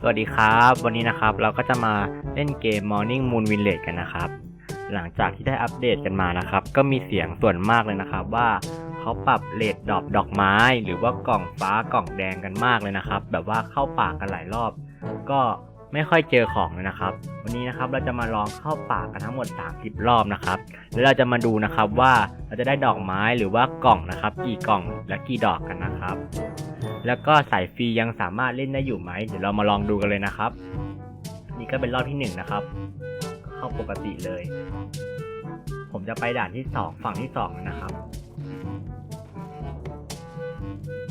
สวัสดีครับ วันนี้นะครับเราก็จะมาเล่นเกม Morning Moon Village กันนะครับ หลังจากที่ได้อัปเดตกันมานะครับ ก็มีเสียงส่วนมากเลยนะครับ ว่าเขาปรับเลดดอกดอกไม้ หรือว่ากล่องฟ้ากล่องแดงกันมากเลยนะครับ แบบว่าเข้าปากกันหลายรอบ ก็ ไม่ค่อยเจอของเลยนะครับ วันนี้นะครับเราจะมาลองเข้าป่ากันทั้งหมด 30 รอบนะครับ แล้วเราจะมาดูนะครับว่าเราจะได้ดอกไม้หรือว่ากล่องนะครับ กี่กล่องและกี่ดอกกันนะครับ แล้วก็สายฟรียังสามารถเล่นได้อยู่ไหมเดี๋ยวเรามาลองดูกันเลยนะครับ นี่ก็เป็นรอบที่หนึ่งนะครับก็เข้าปกติเลย ผมจะไปด่านที่สองฝั่งที่สองนะครับ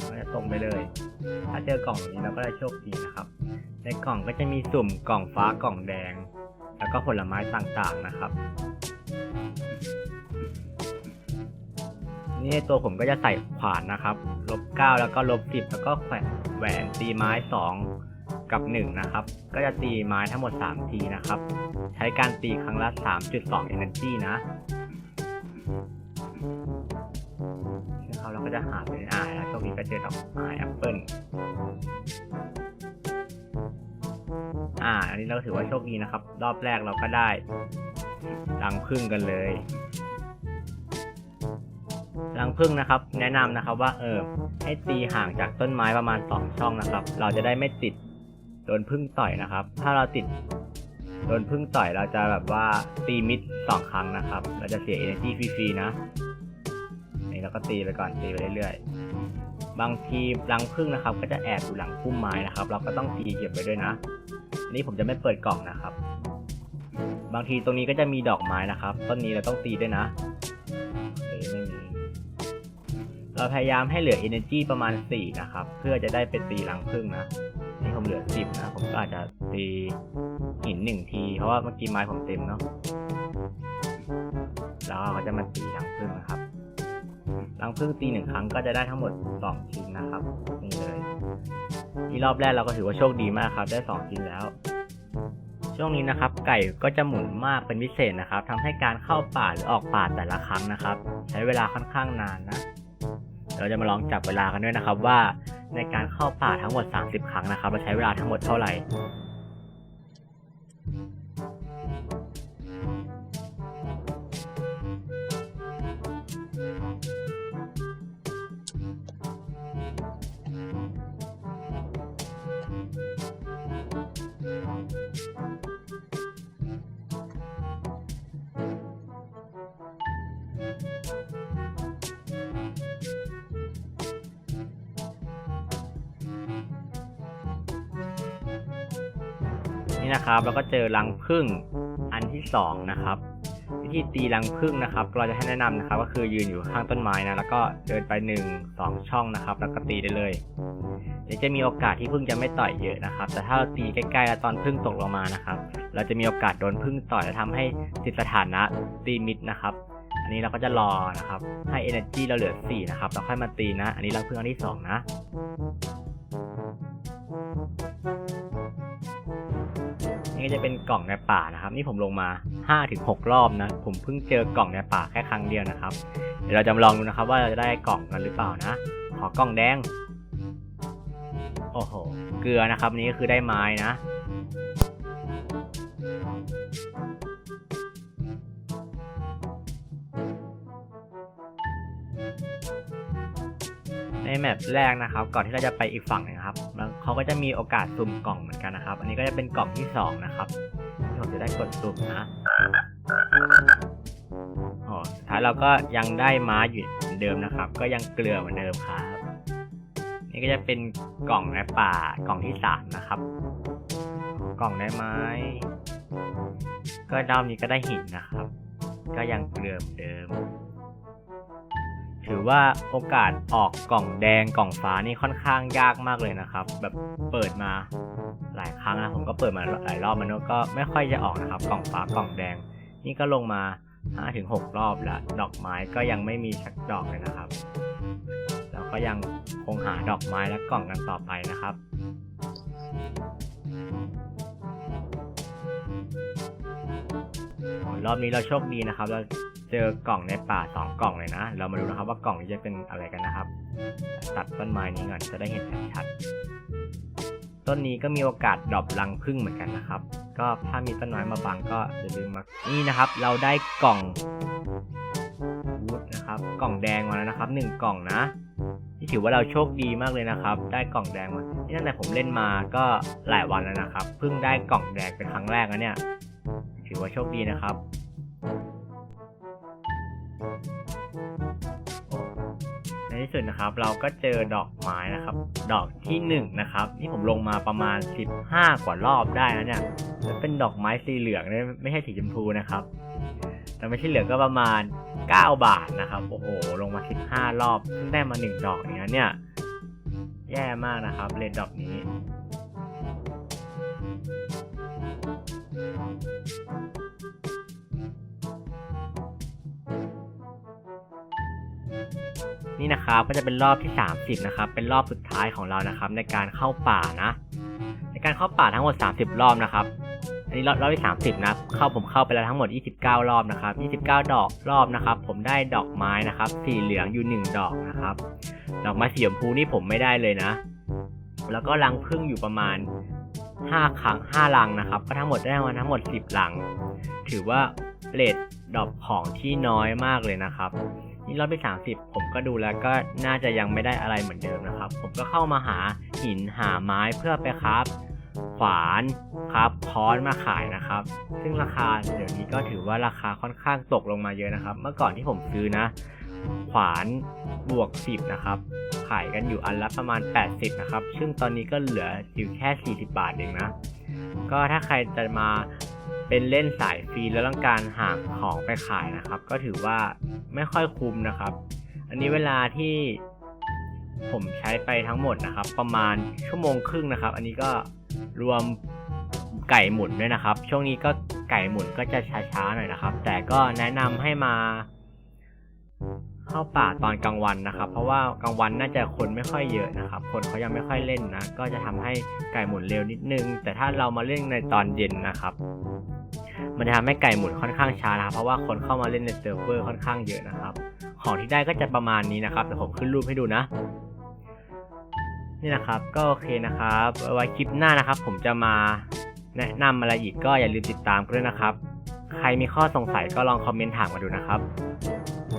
ก็จะตรงไปเลย ถ้าเจอกล่องนี้เราก็ได้โชคดีนะครับ ในกล่องก็จะมีสุ่มกล่องฟ้ากล่องแดง แล้วก็ผลไม้ต่างๆนะครับ นี่ตัวผมก็จะใส่ขวานนะครับ ลบ9แล้วก็ลบ10แล้วก็แขวนแหวนตีไม้2กับ1นะครับ ก็จะตีไม้ทั้งหมด3ทีนะครับ ใช้การตีครั้งละ3.2 energy นะนะครับเราก็จะหาไปในอ่ายแล้วโชคดีก็เจอดอกไม้แอปเปิล อ่า อันนี้เราถือว่าโชคดีนะครับ รอบแรกเราก็ได้ รังพึ่งกันเลย รังผึ้งนะครับ แนะนำนะครับว่าเออให้ตีห่างจากต้นไม้ประมาณ2ช่องนะครับ เราจะได้ไม่ติดโดนผึ้งต่อยนะครับ ถ้าเราติดโดนผึ้งต่อยเราจะแบบว่าตีมิดสองครั้งนะครับ เราจะเสีย energy ฟรีๆนะนี่เราก็ตีไปก่อนตีไปเรื่อยๆ บางทีรังผึ้งนะครับ ก็จะแอบอยู่หลังพุ่มไม้นะครับ เราก็ต้องตีเก็บไว้ด้วยนะอันนี่ผมจะไม่เปิดกล่องนะครับ บางทีตรงนี้ก็จะมีดอกไม้นะครับ ต้นนี้เราต้องตีด้วยนะโอเคไม่มีเราพยายามให้เหลือ energy ประมาณ 4 นะครับ เพื่อจะได้ไปตีรังผึ้งนะ นี่ผมเหลือ 10 นะ ผมก็อาจจะตีหิน1ที เพราะว่าเมื่อกี้ไม้ผมเต็มเนาะแล้วเราก็จะมาตีรังผึ้งนะครับ รังผึ้งตีหนึ่งครั้งก็จะได้ทั้งหมด 2 ชิ้นนะครับนี่เลยที่รอบแรกเราก็ถือว่าโชคดีมากครับ ได้ 2 ชิ้นแล้ว ช่วงนี้นะครับ ไก่ก็จะหมุนมากเป็นพิเศษนะครับทำให้การเข้าป่าหรือออกป่าแต่ละครั้งนะครับ ใช้เวลาค่อนข้างนานนะเราจะมาลองจับเวลากันด้วยนะครับว่าในการเข้าป่าทั้งหมด 30 ครั้งนะครับเราใช้เวลาทั้งหมดเท่าไหร่ นี่นะครับเราก็เจอรังผึ้งอันที่สองนะครับวิธีตีรังผึ้งนะครับ เราจะให้แนะนำนะครับ ก็คือยืนอยู่ข้างต้นไม้นะแล้วก็เดินไปหนึ่งสองช่องนะครับ แล้วก็ตีได้เลยเดี๋ยวจะมีโอกาสที่ผึ้งจะไม่ต่อยเยอะนะครับ แต่ถ้าเราตีใกล้ๆแล้วตอนผึ้งตกลงมานะครับ เราจะมีโอกาสโดนผึ้งต่อยและทำให้ติดสถานะตีมิดนะครับ อันนี้เราก็จะรอนะครับ ให้ energy เราเหลือ4นะครับแล้วค่อยมาตีนะ อันนี้รังผึ้งอันที่สองนะ ก็จะเป็นกล่องในป่านะครับ นี่ผมลงมา 5-6 รอบนะ ผมเพิ่งเจอกล่องในป่าแค่ครั้งเดียวนะครับ เดี๋ยวเราจะมาลองดูนะครับว่าเราจะได้กล่องกันหรือเปล่านะ ขอกล่องแดง โอ้โห เกลือนะครับนี่ก็คือได้ไม้นะในแมปแรกนะครับ ก่อนที่เราจะไปอีกฝั่งหนึงครับ เขาก็จะมีโอกาสสุ่มกล่องเหมือนกันนะครับ อันนี้ก็จะเป็นกล่องที่สองนะครับที่ผมจะได้กดสุ่มนะโอ้สุดท้ายเราก็ยังได้ม้าอยู่เหมือนเดิมนะครับ ก็ยังเกลือเหมือนเดิมครับ นี่ก็จะเป็นกล่องในป่ากล่องที่สามนะครับ กล่องได้ไม้ก็ดาวนี้ก็ได้หินนะครับ ก็ยังเกลือเหมือนเดิม ถือว่าโอกาสออกกล่องแดงกล่องฟ้านี่ค่อนข้างยากมากเลยนะครับ แบบเปิดมาหลายครั้งนะผมก็เปิดมาหลายรอบมันก็ไม่ค่อยจะออกนะครับ กล่องฟ้ากล่องแดง นี่ก็ลงมา5ถึง6รอบแล้ว ดอกไม้ก็ยังไม่มีสักดอกเลยนะครับเราก็ยังคงหาดอกไม้และกล่องกันต่อไปนะครับรอบนี้เราโชคดีนะครับ เรา เจอกล่องในป่าสองกล่องเลยนะ เรามาดูนะครับว่ากล่องนี้จะเป็นอะไรกันนะครับ ตัดต้นไม้นี้ก่อนจะได้เห็นชัดๆต้นนี้ก็มีโอกาสดรอปรังพึ่งเหมือนกันนะครับ ก็ถ้ามีต้นไม้มาบังก็อย่าลืมมานี่นะครับ เราได้กล่องวูดนะครับ กล่องแดงมาแล้วนะครับหนึ่งกล่องนะนี่ถือว่าเราโชคดีมากเลยนะครับ ได้กล่องแดงมาที่ตั้งแต่ผมเล่นมาก็หลายวันแล้วนะครับ เพิ่งได้กล่องแดงเป็นครั้งแรกนะเนี่ย ถือว่าโชคดีนะครับ ที่สุดนะครับ เราก็เจอดอกไม้นะครับ ดอกที่หนึ่งนะครับนี่ผมลงมาประมาณ 15 กว่ารอบได้นะเนี่ยแล้วเป็นดอกไม้สีเหลืองนะไม่ใช่สีชมพูนะครับ แต่ไม่ใช่เหลืองก็ประมาณ 9 บาทนะครับโอ้โหลงมา 15 รอบเพิ่งได้มา 1 ดอกอย่างนี้นเนี่ยแย่มากนะครับเลนดอกนี้ นี่นะครับก็จะเป็นรอบที่ 30 นะครับ เป็นรอบสุดท้ายของเรานะครับ ในการเข้าป่านะ ในการเข้าป่าทั้งหมด 30 รอบนะครับ อันนี้รอบรอบที่ 30 นะเข้าผมเข้าไปแล้วทั้งหมด 29 รอบนะครับ 29 ดอกรอบนะครับ ผมได้ดอกไม้นะครับ สีเหลืองอยู่ 1 ดอกนะครับ ดอกไม้สีชมพูนี่ผมไม่ได้เลยนะ แล้วก็รังผึ้งอยู่ประมาณ 5 ครั้ง5รังนะครับ ก็ทั้งหมดได้มาทั้งหมด 10รัง ถือว่าเรทดอกของที่น้อยมากเลยนะครับ นี่รอบที่ 30 ผมก็ดูแล้วก็น่าจะยังไม่ได้อะไรเหมือนเดิมนะครับ ผมก็เข้ามาหาหินหาไม้เพื่อไปครับ ขวานครับค้อนมาขายนะครับ ซึ่งราคาเดี๋ยวนี้ก็ถือว่าราคาค่อนข้างตกลงมาเยอะนะครับ เมื่อก่อนที่ผมซื้อนะ ขวานบวก 10 นะครับ ขายกันอยู่อันละประมาณ 80 นะครับ ซึ่งตอนนี้ก็เหลืออยู่แค่ 40 บาทเองนะ ก็ถ้าใครจะมา เป็นเล่นสายฟรีแล้วต้องการหาของไปขายนะครับ ก็ถือว่าไม่ค่อยคุ้มนะครับ อันนี้เวลาที่ผมใช้ไปทั้งหมดนะครับ ประมาณชั่วโมงครึ่งนะครับ อันนี้ก็รวมไก่หมุนด้วยนะครับ ช่วงนี้ก็ไก่หมุนก็จะช้าๆหน่อยนะครับ แต่ก็แนะนำให้มา เข้าป่าตอนกลางวันนะครับ เพราะว่ากลางวันน่าจะคนไม่ค่อยเยอะนะครับ คนเขายังไม่ค่อยเล่นนะ ก็จะทำให้ไก่หมุนเร็วนิดนึง แต่ถ้าเรามาเล่นในตอนเย็นนะครับ มันจะทำให้ไก่หมุนค่อนข้างช้านะครับเพราะว่าคนเข้ามาเล่นในเซิร์ฟเวอร์ค่อนข้างเยอะนะครับ ของที่ได้ก็จะประมาณนี้นะครับแต่ผมขึ้นรูปให้ดูนะ นี่นะครับก็โอเคนะครับไว้คลิปหน้านะครับ ผมจะมาแนะนำอะไรอีกก็อย่าลืมติดตามกันด้วยนะครับ ใครมีข้อสงสัยก็ลองคอมเมนต์ถามมาดูนะครับ